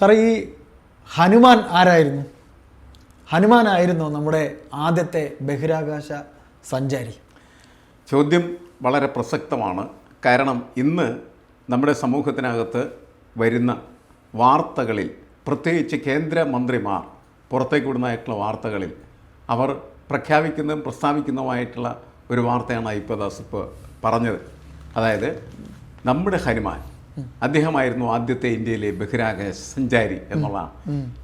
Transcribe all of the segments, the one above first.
സാറേ ഈ ഹനുമാൻ ആരായിരുന്നു? ഹനുമാൻ ആയിരുന്നു നമ്മുടെ ആദ്യത്തെ ബഹിരാകാശ സഞ്ചാരി. ചോദ്യം വളരെ പ്രസക്തമാണ്. കാരണം ഇന്ന് നമ്മുടെ സമൂഹത്തിനകത്ത് വരുന്ന വാർത്തകളിൽ പ്രത്യേകിച്ച് കേന്ദ്രമന്ത്രിമാർ പുറത്തേക്ക് വിടുന്നതായിട്ടുള്ള വാർത്തകളിൽ അവർ പ്രഖ്യാപിക്കുന്നതും പ്രസ്താവിക്കുന്നതുമായിട്ടുള്ള ഒരു വാർത്തയാണ് ഐപ്പദാസ് ഇപ്പോൾ പറഞ്ഞത്. അതായത് നമ്മുടെ ഹനുമാൻ അദ്ദേഹമായിരുന്നു ആദ്യത്തെ ഇന്ത്യയിലെ ബഹിരാകാശ സഞ്ചാരി എന്നുള്ളതാണ്.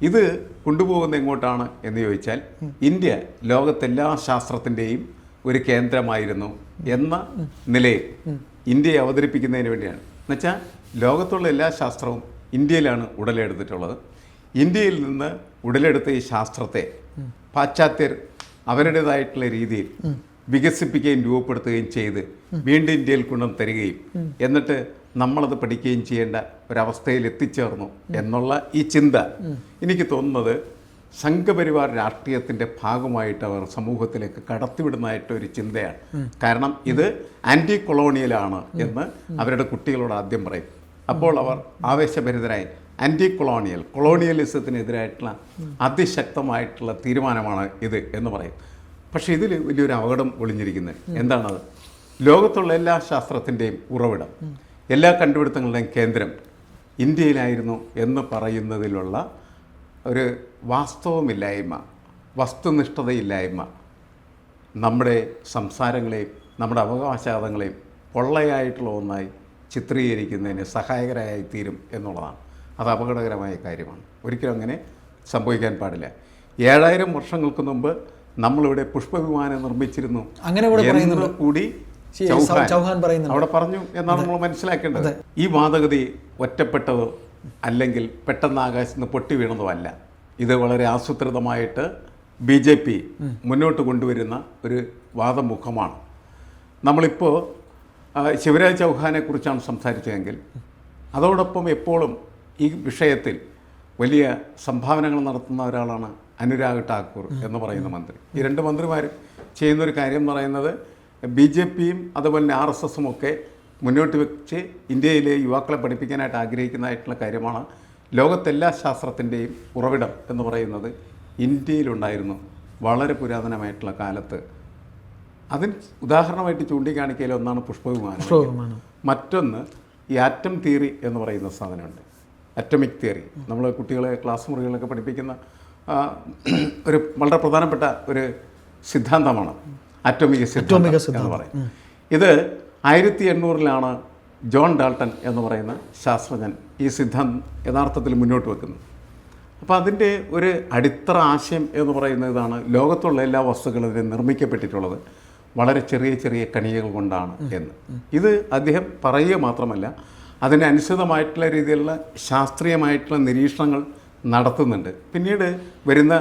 ഇത് കൊണ്ടുപോകുന്ന എങ്ങോട്ടാണ് എന്ന് ചോദിച്ചാൽ ഇന്ത്യ ലോകത്തെല്ലാ ശാസ്ത്രത്തിന്റെയും ഒരു കേന്ദ്രമായിരുന്നു എന്ന നിലയിൽ ഇന്ത്യയെ അവതരിപ്പിക്കുന്നതിന് വേണ്ടിയാണ്. എന്നുവെച്ചാൽ ലോകത്തുള്ള എല്ലാ ശാസ്ത്രവും ഇന്ത്യയിലാണ് ഉടലെടുത്തിട്ടുള്ളത്. ഇന്ത്യയിൽ നിന്ന് ഉടലെടുത്ത ഈ ശാസ്ത്രത്തെ പാശ്ചാത്യർ അവരുടേതായിട്ടുള്ള രീതിയിൽ വികസിപ്പിക്കുകയും രൂപപ്പെടുത്തുകയും ചെയ്ത് വീണ്ടും ഇന്ത്യയിൽ കൊണ്ടുവന്ന് തരികയും എന്നിട്ട് നമ്മളത് പഠിക്കുകയും ചെയ്യേണ്ട ഒരവസ്ഥയിൽ എത്തിച്ചേർന്നു എന്നുള്ള ഈ ചിന്ത എനിക്ക് തോന്നുന്നത് സംഘപരിവാർ രാഷ്ട്രീയത്തിന്റെ ഭാഗമായിട്ട് അവർ സമൂഹത്തിലേക്ക് കടത്തിവിടുന്നതായിട്ട് ഒരു ചിന്തയാണ്. കാരണം ഇത് ആന്റി കൊളോണിയലാണ് എന്ന് അവരുടെ കുട്ടികളോട് ആദ്യം പറയും. അപ്പോൾ അവർ ആവേശഭരിതരായി. ആന്റി കൊളോണിയൽ കൊളോണിയലിസത്തിനെതിരായിട്ടുള്ള അതിശക്തമായിട്ടുള്ള തീരുമാനമാണ് ഇത് എന്ന് പറയും. പക്ഷേ ഇതിൽ വലിയൊരു അപകടം ഒളിഞ്ഞിരിക്കുന്നത് എന്താണത്? ലോകത്തുള്ള എല്ലാ ശാസ്ത്രത്തിന്റെയും ഉറവിടം എല്ലാ കണ്ടുപിടുത്തങ്ങളുടെയും കേന്ദ്രം ഇന്ത്യയിലായിരുന്നു എന്ന് പറയുന്നതിലുള്ള ഒരു വാസ്തവമില്ലായ്മ വസ്തുനിഷ്ഠതയില്ലായ്മ നമ്മുടെ സംസാരങ്ങളെയും നമ്മുടെ അവകാശവാദങ്ങളെയും പൊള്ളയായിട്ടുള്ള ഒന്നായി ചിത്രീകരിക്കുന്നതിന് സഹായകരമായി തീരും എന്നുള്ളതാണ്. അത് അപകടകരമായ കാര്യമാണ്. ഒരിക്കലും അങ്ങനെ സംഭവിക്കാൻ പാടില്ല. ഏഴായിരം വർഷങ്ങൾക്ക് മുമ്പ് നമ്മളിവിടെ പുഷ്പവിമാനം നിർമ്മിച്ചിരുന്നു അങ്ങനെ. കൂടി ചൗഹാൻ. അവിടെ പറഞ്ഞു എന്നാണ് നമ്മൾ മനസ്സിലാക്കേണ്ടത്. ഈ വാദഗതി ഒറ്റപ്പെട്ടതോ അല്ലെങ്കിൽ പെട്ടെന്ന് ആകാശത്ത് നിന്ന് പൊട്ടി വീണതോ അല്ല. ഇത് വളരെ ആസൂത്രിതമായിട്ട് ബി ജെ പി മുന്നോട്ട് കൊണ്ടുവരുന്ന ഒരു വാദമുഖമാണ്. നമ്മളിപ്പോൾ ശിവരാജ് ചൗഹാനെ കുറിച്ചാണ് സംസാരിച്ചതെങ്കിൽ അതോടൊപ്പം എപ്പോഴും ഈ വിഷയത്തിൽ വലിയ സംഭാവനകൾ നടത്തുന്ന ഒരാളാണ് അനുരാഗ് ഠാക്കൂർ എന്ന് പറയുന്ന മന്ത്രി. ഈ രണ്ട് മന്ത്രിമാരും ചെയ്യുന്നൊരു കാര്യം എന്ന് പറയുന്നത് ബി ജെ പിയും അതുപോലെ തന്നെ ആർ എസ് എസും ഒക്കെ മുന്നോട്ട് വെച്ച് ഇന്ത്യയിലെ യുവാക്കളെ പഠിപ്പിക്കാനായിട്ട് ആഗ്രഹിക്കുന്നതായിട്ടുള്ള കാര്യമാണ്. ലോകത്തെല്ലാ ശാസ്ത്രത്തിന്റെയും ഉറവിടം എന്ന് പറയുന്നത് ഇന്ത്യയിലുണ്ടായിരുന്നു വളരെ പുരാതനമായിട്ടുള്ള കാലത്ത്. അതിന് ഉദാഹരണമായിട്ട് ചൂണ്ടിക്കാണിക്കയിൽ ഒന്നാണ് പുഷ്പവിമാനം. മറ്റൊന്ന് ഈ ആറ്റം തിയറി എന്ന് പറയുന്ന സാധനമുണ്ട്. Atomic theory. നമ്മൾ കുട്ടികളെ ക്ലാസ് മുറികളിലൊക്കെ പഠിപ്പിക്കുന്ന ഒരു വളരെ പ്രധാനപ്പെട്ട ഒരു സിദ്ധാന്തമാണ്. അറ്റോമിക സിദ്ധാന്തം എന്ന് പറയും. ഇത് ആയിരത്തി എണ്ണൂറിലാണ് ജോൺ ഡാൾട്ടൺ എന്ന് പറയുന്ന ശാസ്ത്രജ്ഞൻ ഈ സിദ്ധാന്തം യഥാർത്ഥത്തിൽ മുന്നോട്ട് വെക്കുന്നത്. അപ്പോൾ അതിന്റെ ഒരു അടിത്തറ ആശയം എന്ന് പറയുന്നത് ഇതാണ്. ലോകത്തുള്ള എല്ലാ വസ്തുക്കളും ഇതിന് നിർമ്മിക്കപ്പെട്ടിട്ടുള്ളത് വളരെ ചെറിയ ചെറിയ കണികകൾ കൊണ്ടാണ് എന്ന്. ഇത് അദ്ദേഹം പറയുക മാത്രമല്ല അതിനനുസൃതമായിട്ടുള്ള രീതിയിലുള്ള ശാസ്ത്രീയമായിട്ടുള്ള നിരീക്ഷണങ്ങൾ നടത്തുന്നുണ്ട്. പിന്നീട് വരുന്ന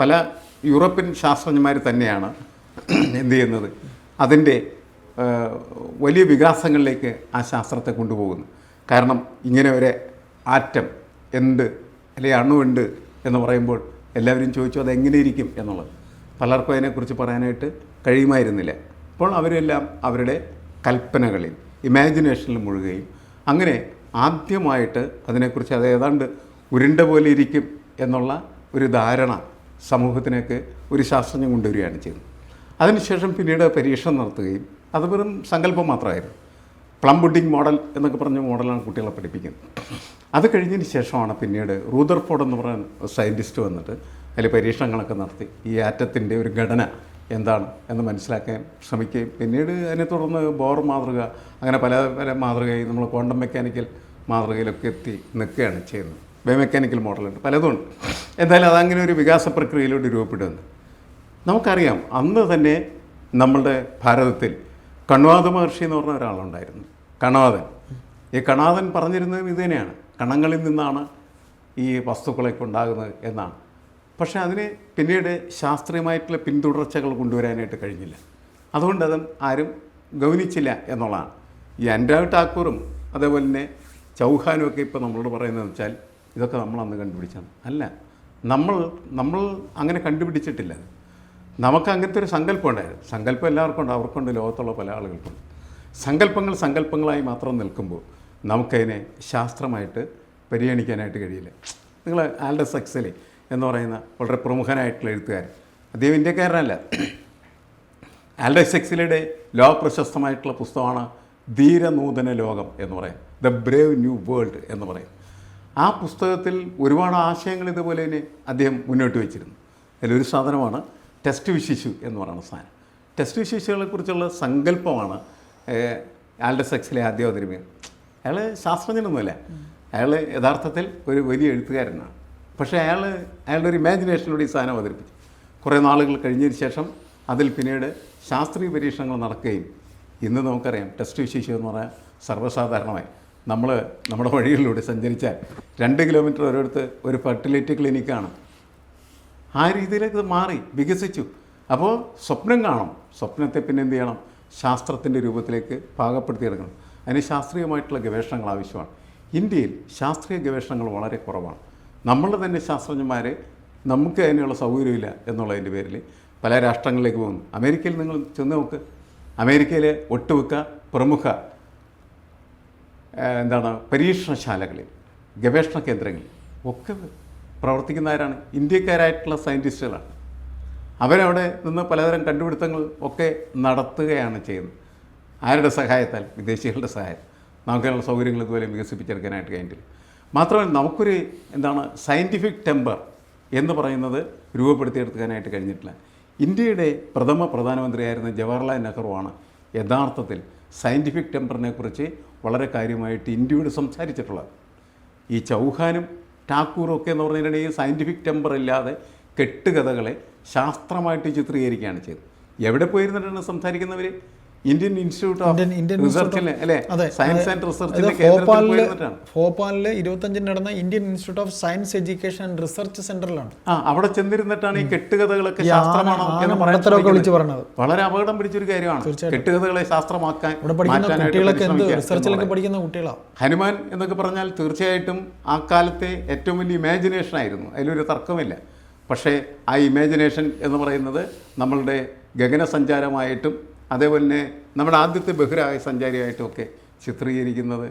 പല യൂറോപ്യൻ ശാസ്ത്രജ്ഞന്മാർ തന്നെയാണ് എന്ത് ചെയ്യുന്നത്? അതിന്റെ വലിയ വികാസങ്ങളിലേക്ക് ആ ശാസ്ത്രത്തെ കൊണ്ടുപോകുന്നു. കാരണം ഇങ്ങനെ ഒരു ആറ്റം എന്ത് അല്ലെങ്കിൽ അണുണ്ട് എന്ന് പറയുമ്പോൾ എല്ലാവരും ചോദിച്ചു അത് എങ്ങനെ ഇരിക്കും എന്നുള്ളത്. പലർക്കും അതിനെക്കുറിച്ച് പറയാനായിട്ട് കഴിയുമായിരുന്നില്ല. അപ്പോൾ അവരെല്ലാം അവരുടെ കൽപ്പനകളിൽ ഇമാജിനേഷനിൽ മുഴുകുകയും അങ്ങനെ ആദ്യമായിട്ട് അതിനെക്കുറിച്ച് അത് ഏതാണ്ട് ഉരുണ്ട പോലെ ഇരിക്കും എന്നുള്ള ഒരു ധാരണ സമൂഹത്തിനൊക്കെ ഒരു ശാസ്ത്രജ്ഞൻ കൊണ്ടുവരികയാണ് ചെയ്യുന്നത് അതിനുശേഷം പിന്നീട് പരീക്ഷണം നടത്തുകയും അത് വെറും സങ്കല്പം മാത്രമായിരുന്നു. പ്ലം ബുഡിങ് മോഡൽ എന്നൊക്കെ പറഞ്ഞ മോഡലാണ് കുട്ടികളെ പഠിപ്പിക്കുന്നത്. അത് കഴിഞ്ഞതിന് ശേഷമാണ് പിന്നീട് റൂദർഫോർഡ് എന്ന് പറയുന്ന സയന്റിസ്റ്റ് വന്നിട്ട് അതിൽ പരീക്ഷണങ്ങളൊക്കെ നടത്തി. ഈ ആറ്റത്തിന്റെ ഒരു ഘടന എന്താണ് എന്ന് മനസ്സിലാക്കാൻ ശ്രമിക്കുകയും പിന്നീട് അതിനെ തുടർന്ന് ബോർ മാതൃക അങ്ങനെ പല പല മാതൃകയും നമ്മൾ ക്വാണ്ടം മെക്കാനിക്കൽ മാതൃകയിലൊക്കെ എത്തി നിൽക്കുകയാണ് ചെയ്യുന്നത്. ബയോമെക്കാനിക്കൽ മോഡലുണ്ട്. പലതുണ്ട് എന്തായാലും അതങ്ങനെ ഒരു വികാസ പ്രക്രിയയിലൂടെ രൂപപ്പെടുന്നു. നമുക്കറിയാം അന്ന് തന്നെ നമ്മളുടെ ഭാരതത്തിൽ കണ്വാദ മഹർഷി എന്ന് പറഞ്ഞ ഒരാളുണ്ടായിരുന്നു. കണാദൻ. ഈ കണാദൻ പറഞ്ഞിരുന്നത് ഇത് തന്നെയാണ് കണങ്ങളിൽ നിന്നാണ് ഈ വസ്തുക്കളൊക്കെ ഉണ്ടാകുന്നത് എന്നാണ്. പക്ഷേ അതിന് പിന്നീട് ശാസ്ത്രീയമായിട്ടുള്ള പിന്തുടർച്ചകൾ കൊണ്ടുവരാനായിട്ട് കഴിഞ്ഞില്ല. അതുകൊണ്ട് അതും ആരും ഗൗനിച്ചില്ല എന്നുള്ളതാണ്. ഈ അൻഡ്രാവ് ടാക്കൂറും അതേപോലെ തന്നെ ചൗഹാനും ഒക്കെ ഇപ്പോൾ നമ്മളോട് പറയുന്നതെന്ന് വെച്ചാൽ ഇതൊക്കെ നമ്മൾ അന്ന് അല്ല നമ്മൾ നമ്മൾ അങ്ങനെ കണ്ടുപിടിച്ചിട്ടില്ല. നമുക്ക് അങ്ങനത്തെ ഒരു സങ്കല്പം ഉണ്ടായിരുന്നു സങ്കല്പം എല്ലാവർക്കും ഉണ്ട്. അവർക്കുണ്ട്. ലോകത്തുള്ള പല ആളുകൾക്കും. സങ്കല്പങ്ങൾ സങ്കല്പങ്ങളായി മാത്രം നിൽക്കുമ്പോൾ നമുക്കതിനെ ശാസ്ത്രമായിട്ട് പരിഗണിക്കാനായിട്ട് കഴിയില്ല. നിങ്ങൾ ആൽഡസ് എക്സലി എന്ന് പറയുന്ന വളരെ പ്രമുഖനായിട്ടുള്ള എഴുത്തുകാരൻ. അദ്ദേഹം ഇന്ത്യക്കാരനല്ല. ആൽഡസ് എക്സലിയുടെ ലോക പ്രശസ്തമായിട്ടുള്ള പുസ്തകമാണ് ധീരനൂതന ലോകം എന്ന് പറയും. ദ ബ്രേവ് ന്യൂ വേൾഡ് എന്ന് പറയും. ആ പുസ്തകത്തിൽ ഒരുപാട് ആശയങ്ങൾ ഇതുപോലെ തന്നെ അദ്ദേഹം മുന്നോട്ട് വെച്ചിരുന്നു. അതിലൊരു സാധനമാണ് ടെസ്റ്റ് വിശിശു എന്ന് പറയുന്ന സാധനം. ടെസ്റ്റ് വിശിശുകളെ കുറിച്ചുള്ള സങ്കല്പമാണ് ഏഹ്, സെക്സിലെ ആദ്യ അവതരിപ്പിക്കുന്നത് അയാൾ ശാസ്ത്രജ്ഞനൊന്നുമല്ല. അയാൾ യഥാർത്ഥത്തിൽ ഒരു വലിയ എഴുത്തുകാരനാണ്. പക്ഷേ അയാൾ അയാളുടെ ഒരു ഇമാജിനേഷനിലൂടെ ഈ സാധനം അവതരിപ്പിച്ചു. കുറേ നാളുകൾ കഴിഞ്ഞതിന് ശേഷം അതിൽ പിന്നീട് ശാസ്ത്രീയ പരീക്ഷണങ്ങൾ നടക്കുകയും ഇന്ന് നമുക്കറിയാം ടെസ്റ്റ് വിശേഷം എന്ന് പറഞ്ഞാൽ സർവസാധാരണമായി. നമ്മൾ നമ്മുടെ വഴികളിലൂടെ സഞ്ചരിച്ചാൽ രണ്ട് കിലോമീറ്റർ ഒരിടത്ത് ഒരു ഫെർട്ടിലിറ്റി ക്ലിനിക്കാണ്. ആ രീതിയിലേക്ക് ഇത് മാറി വികസിച്ചു. അപ്പോൾ സ്വപ്നം കാണും. സ്വപ്നത്തെ പിന്നെ എന്ത് ചെയ്യണം? ശാസ്ത്രത്തിന്റെ രൂപത്തിലേക്ക് പാകപ്പെടുത്തിയെടുക്കണം. അതിന് ശാസ്ത്രീയമായിട്ടുള്ള ഗവേഷണങ്ങൾ ആവശ്യമാണ്. ഇന്ത്യയിൽ ശാസ്ത്രീയ ഗവേഷണങ്ങൾ വളരെ കുറവാണ്. നമ്മൾ തന്നെ ശാസ്ത്രജ്ഞന്മാരെ നമുക്ക് അതിനുള്ള സൗകര്യമില്ല എന്നുള്ളതിന്റെ പേരിൽ പല രാഷ്ട്രങ്ങളിലേക്ക് പോകുന്നു. അമേരിക്കയിൽ നിങ്ങൾ ചെന്ന് നോക്ക്. അമേരിക്കയിലെ ഒട്ടുമിക്ക പ്രമുഖ എന്താണ് പരീക്ഷണശാലകളിൽ ഗവേഷണ കേന്ദ്രങ്ങളിൽ ഒക്കെ പ്രവർത്തിക്കുന്നവരാണ്. ഇന്ത്യക്കാരായിട്ടുള്ള സയന്റിസ്റ്റുകളാണ് അവരവിടെ നിന്ന് പലതരം കണ്ടുപിടുത്തങ്ങൾ ഒക്കെ നടത്തുകയാണ് ചെയ്യുന്നത്. ആരുടെ സഹായത്താൽ? വിദേശികളുടെ സഹായം നമുക്കുള്ള സൗകര്യങ്ങൾ ഇതുപോലെ വികസിപ്പിച്ചെടുക്കാനായിട്ട് കഴിഞ്ഞിട്ടില്ല. മാത്രമല്ല നമുക്കൊരു എന്താണ് സയന്റിഫിക് ടെമ്പർ എന്ന് പറയുന്നത് രൂപപ്പെടുത്തിയെടുക്കാനായിട്ട് കഴിഞ്ഞിട്ടില്ല. ഇന്ത്യയുടെ പ്രഥമ പ്രധാനമന്ത്രിയായിരുന്ന ജവഹർലാൽ നെഹ്റുവാണ് യഥാർത്ഥത്തിൽ സയന്റിഫിക് ടെമ്പറിനെക്കുറിച്ച് വളരെ കാര്യമായിട്ട് ഇന്ത്യയോട് സംസാരിച്ചിട്ടുള്ളത്. ഈ ചൗഹാനും ടാക്കൂറും ഒക്കെ എന്ന് പറഞ്ഞിട്ടുണ്ടെങ്കിൽ സയന്റിഫിക് ടെമ്പർ ഇല്ലാതെ കെട്ടുകഥകളെ ശാസ്ത്രമായിട്ട് ചിത്രീകരിക്കുകയാണ് ചെയ്തത്. എവിടെ പോയിരുന്നിട്ടാണ് സംസാരിക്കുന്നവർ ഇന്ത്യൻ ഇൻസ്റ്റിറ്റ്യൂട്ട് ഓഫ് ഇന്ത്യൻ റിസർച്ചിലെ അല്ലേ? സയൻസ് ആൻഡ് റിസർച്ചിലെ ഭോപ്പാലിൽ ഭോപ്പാലിൽ ഇരുപത്തഞ്ചിന് നടന്ന Indian institute of science education and research സെന്ററിലാണ് ആ അവിടെ ചെന്നിരുന്നിട്ടാണ് ഈ കെട്ടുകഥകളൊക്കെ ശാസ്ത്രമാണോ എന്ന് പറയാൻ. വിളിച്ച് പറയണത് വളരെ അപകടം പിടിച്ചൊരു കാര്യമാണ്. കെട്ടുകഥകളെ ശാസ്ത്രമാക്കാൻ ഇവിടെ പഠിക്കുന്ന കുട്ടികളൊക്കെ എന്ത് റിസർച്ചിലൊക്കെ പഠിക്കുന്ന കുട്ടികളാണ് ഹനുമാൻ എന്നൊക്കെ പറഞ്ഞാൽ തീർച്ചയായിട്ടും ആ കാലത്തെ ഏറ്റവും വലിയ ഇമാജിനേഷൻ ആയിരുന്നു. അതിലൊരു തർക്കമില്ല. പക്ഷേ ആ ഇമാജിനേഷൻ എന്ന് പറയുന്നത് നമ്മളുടെ ഗഗനസഞ്ചാരമായിട്ടും അതേപോലെ തന്നെ നമ്മുടെ ആദ്യത്തെ ബഹിരായ സഞ്ചാരിയായിട്ടൊക്കെ ചിത്രീകരിക്കുന്നത്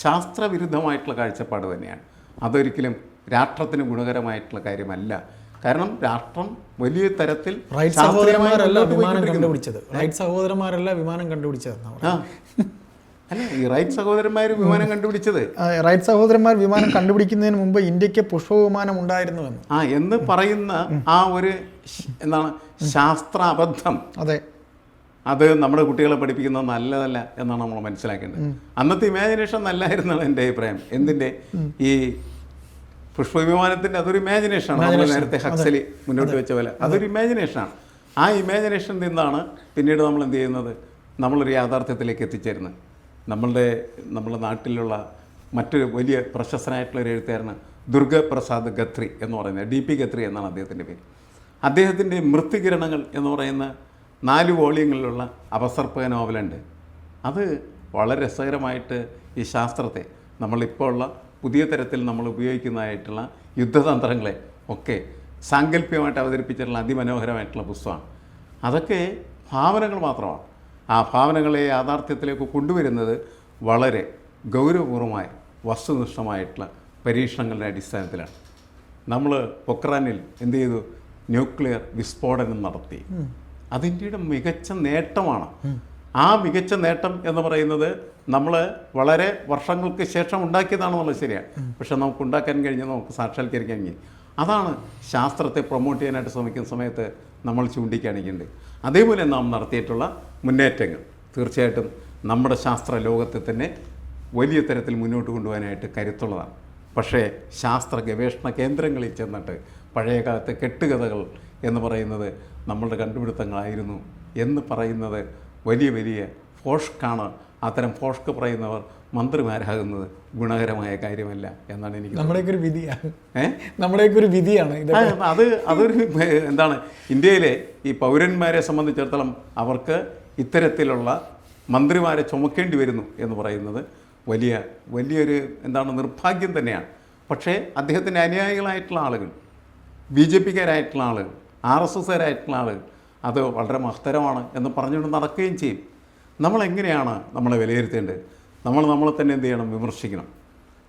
ശാസ്ത്രവിരുദ്ധമായിട്ടുള്ള കാഴ്ചപ്പാട് തന്നെയാണ്. അതൊരിക്കലും രാഷ്ട്രത്തിന് ഗുണകരമായിട്ടുള്ള കാര്യമല്ല. കാരണം രാഷ്ട്രം വലിയ തരത്തിൽ റൈറ്റ് സഹോദരന്മാരല്ല വിമാനം. കണ്ടുപിടിച്ചത്. റൈറ്റ് സഹോദരന്മാരല്ല വിമാനം കണ്ടുപിടിച്ചത് അല്ല ഈ റൈറ്റ് സഹോദരന്മാർ വിമാനം കണ്ടുപിടിച്ചത്. റൈറ്റ് സഹോദരന്മാർ വിമാനം കണ്ടുപിടിക്കുന്നതിന് മുമ്പ് ഇന്ത്യയ്ക്ക് പുഷ്പവിമാനം ഉണ്ടായിരുന്നുവെന്ന്. ആ എന്ന് പറയുന്ന ആ ഒരു എന്താണ്? ശാസ്ത്ര അബദ്ധം അതെ. അത് നമ്മുടെ കുട്ടികളെ പഠിപ്പിക്കുന്നത് നല്ലതല്ല എന്നാണ് നമ്മൾ മനസ്സിലാക്കേണ്ടത്. അന്നത്തെ ഇമാജിനേഷൻ നല്ലായിരുന്നാണ് എന്റെ അഭിപ്രായം. എന്തിന്റെ? ഈ പുഷ്പവിമാനത്തിന്റെ അതൊരു ഇമാജിനേഷനാണ് നമ്മൾ നേരത്തെ ഹക്സലി മുന്നോട്ട് വെച്ച പോലെ. അതൊരു ഇമാജിനേഷനാണ് ആ ഇമാജിനേഷൻ നിന്നാണ് പിന്നീട് നമ്മൾ എന്ത് ചെയ്യുന്നത്? നമ്മളൊരു യാഥാർത്ഥ്യത്തിലേക്ക് എത്തിച്ചേരുന്നത്. നമ്മളുടെ നമ്മുടെ നാട്ടിലുള്ള മറ്റൊരു വലിയ പ്രശസ്തനായിട്ടുള്ള ഒരു എഴുത്തുകാരന് ദുർഗപ്രസാദ് ഗത്രി എന്ന് പറയുന്നത് ഡി പി ഗത്രി എന്നാണ് അദ്ദേഹത്തിന്റെ പേര്. അദ്ദേഹത്തിന്റെ മൃത്യുകിരണങ്ങൾ എന്ന് പറയുന്ന നാല് വോളിയങ്ങളിലുള്ള അപസർപ്പക നോവലുണ്ട്. അത് വളരെ രസകരമായിട്ട് ഈ ശാസ്ത്രത്തെ നമ്മളിപ്പോൾ ഉള്ള പുതിയ തരത്തിൽ നമ്മൾ ഉപയോഗിക്കുന്നതായിട്ടുള്ള യുദ്ധതന്ത്രങ്ങളെ ഒക്കെ സാങ്കല്പികമായിട്ട് അവതരിപ്പിച്ചിട്ടുള്ള അതിമനോഹരമായിട്ടുള്ള പുസ്തകമാണ്. അതൊക്കെ ഭാവനകൾ മാത്രമാണ്. ആ ഭാവനകളെ യാഥാർത്ഥ്യത്തിലേക്ക് കൊണ്ടുവരുന്നത് വളരെ ഗൗരവപൂർവമായ വസ്തുനിഷ്ഠമായിട്ടുള്ള പരീക്ഷണങ്ങളുടെ അടിസ്ഥാനത്തിലാണ്. നമ്മൾ പൊക്രാനിൽ എന്ത് ചെയ്തു? ന്യൂക്ലിയർ വിസ്ഫോടനം നടത്തി. അത് ഇന്ത്യയുടെ മികച്ച നേട്ടമാണ്. ആ മികച്ച നേട്ടം എന്ന് പറയുന്നത് നമ്മൾ വളരെ വർഷങ്ങൾക്ക് ശേഷം ഉണ്ടാക്കിയതാണെന്നുള്ളത് ശരിയാണ് പക്ഷെ നമുക്ക് ഉണ്ടാക്കാൻ കഴിഞ്ഞ് നമുക്ക് സാക്ഷാത്കരിക്കാൻ കഴിഞ്ഞു അതാണ് ശാസ്ത്രത്തെ പ്രൊമോട്ട് ചെയ്യാനായിട്ട് ശ്രമിക്കുന്ന സമയത്ത് നമ്മൾ ചൂണ്ടിക്കാണിക്കേണ്ടത്. അതേപോലെ നാം നടത്തിയിട്ടുള്ള മുന്നേറ്റങ്ങൾ. തീർച്ചയായിട്ടും നമ്മുടെ ശാസ്ത്ര ലോകത്തെ തന്നെ വലിയ തരത്തിൽ മുന്നോട്ട് കൊണ്ടുപോകാനായിട്ട് കരുത്തുള്ളതാണ്. പക്ഷേ ശാസ്ത്ര ഗവേഷണ കേന്ദ്രങ്ങളിൽ ചെന്നിട്ട് പഴയ കാലത്തെ കെട്ടുകഥകൾ എന്ന് പറയുന്നത് നമ്മളുടെ കണ്ടുപിടുത്തങ്ങളായിരുന്നു എന്ന് പറയുന്നത് വലിയ വലിയ ഫോഷ്കാണ് അത്തരം ഫോഷ്ക്ക് പറയുന്നവർ മന്ത്രിമാരാകുന്നത് ഗുണകരമായ കാര്യമല്ല എന്നാണ് എനിക്ക് നമ്മുടെയൊക്കെ ഒരു വിധിയാണ്. ഏഹ് നമ്മുടെയൊക്കെ ഒരു വിധിയാണ് അത് അതൊരു എന്താണ് ഇന്ത്യയിലെ ഈ പൗരന്മാരെ സംബന്ധിച്ചിടത്തോളം അവർക്ക് ഇത്തരത്തിലുള്ള മന്ത്രിമാരെ ചുമക്കേണ്ടി വരുന്നു എന്ന് പറയുന്നത് വലിയ വലിയൊരു എന്താണ് നിർഭാഗ്യം തന്നെയാണ്. പക്ഷേ അദ്ദേഹത്തിന്റെ അനുയായികളായിട്ടുള്ള ആളുകൾ ബി ജെ പിക്കാരായിട്ടുള്ള ആളുകൾ ആർ എസ് എസ്സുകാരായിട്ടുള്ള ആൾ അത് വളരെ മഹത്തരമാണ് എന്ന് പറഞ്ഞുകൊണ്ട് നടക്കുകയും ചെയ്യും. നമ്മളെങ്ങനെയാണ് നമ്മളെ വിലയിരുത്തേണ്ടത്? നമ്മൾ നമ്മളെ തന്നെ എന്ത് ചെയ്യണം? വിമർശിക്കണം.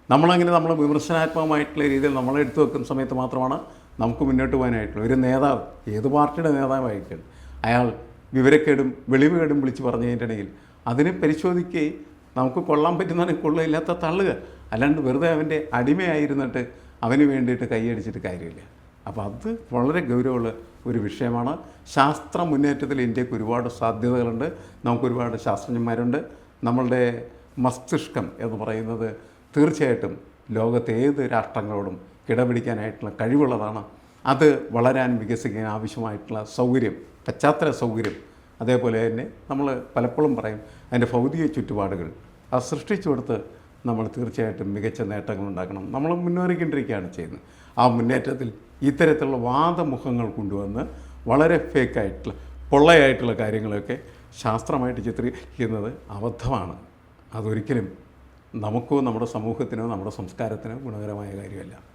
നമ്മളങ്ങനെ നമ്മൾ വിമർശനാത്മകമായിട്ടുള്ള രീതിയിൽ നമ്മളെ എടുത്തു വെക്കുന്ന സമയത്ത് മാത്രമാണ് നമുക്ക് മുന്നോട്ട് പോകാനായിട്ടുള്ള ഒരു നേതാവ് ഏത് പാർട്ടിയുടെ നേതാവായിരിക്കും? അയാൾ വിവരക്കേടും വെളിവുകേടും വിളിച്ച് പറഞ്ഞു കഴിഞ്ഞിട്ടുണ്ടെങ്കിൽ അതിനെ പരിശോധിക്കുകയും നമുക്ക് കൊള്ളാൻ പറ്റുന്നതാണ് കൊള്ളില്ലാത്ത തള്ളുക. അല്ലാണ്ട് വെറുതെ അവന്റെ അടിമയായിരുന്നിട്ട് അവന് വേണ്ടിയിട്ട് കൈയടിച്ചിട്ട് കാര്യമില്ല. അപ്പോൾ അത് വളരെ ഗൗരവമുള്ള ഒരു വിഷയമാണ്. ശാസ്ത്ര മുന്നേറ്റത്തിൽ ഇന്ത്യയ്ക്ക് ഒരുപാട് സാധ്യതകളുണ്ട്. നമുക്കൊരുപാട് ശാസ്ത്രജ്ഞന്മാരുണ്ട്. നമ്മളുടെ മസ്തിഷ്കം എന്ന് പറയുന്നത് തീർച്ചയായിട്ടും ലോകത്തെ ഏത് രാഷ്ട്രങ്ങളോടും കിടപിടിക്കാനായിട്ടുള്ള കഴിവുള്ളതാണ്. അത് വളരാൻ വികസിക്കാൻ ആവശ്യമായിട്ടുള്ള സൗകര്യം പശ്ചാത്തല സൗകര്യം അതേപോലെ തന്നെ നമ്മൾ പലപ്പോഴും പറയും അതിന്റെ ഭൗതിക ചുറ്റുപാടുകൾ. അത് സൃഷ്ടിച്ചു കൊടുത്ത് നമ്മൾ തീർച്ചയായിട്ടും മികച്ച നേട്ടങ്ങൾ ഉണ്ടാക്കണം. നമ്മൾ മുന്നേറിക്കൊണ്ടിരിക്കുകയാണ് ചെയ്യുന്നത്. ആ മുന്നേറ്റത്തിൽ ഇത്തരത്തിലുള്ള വാദമുഖങ്ങൾ കൊണ്ടുവന്ന് വളരെ ഫേക്കായിട്ടുള്ള പൊള്ളയായിട്ടുള്ള കാര്യങ്ങളൊക്കെ ശാസ്ത്രമായിട്ട് ചിത്രീകരിക്കുന്നത് അബദ്ധമാണ്. അതൊരിക്കലും നമുക്കോ നമ്മുടെ സമൂഹത്തിനോ നമ്മുടെ സംസ്കാരത്തിനോ ഗുണകരമായ കാര്യമല്ല.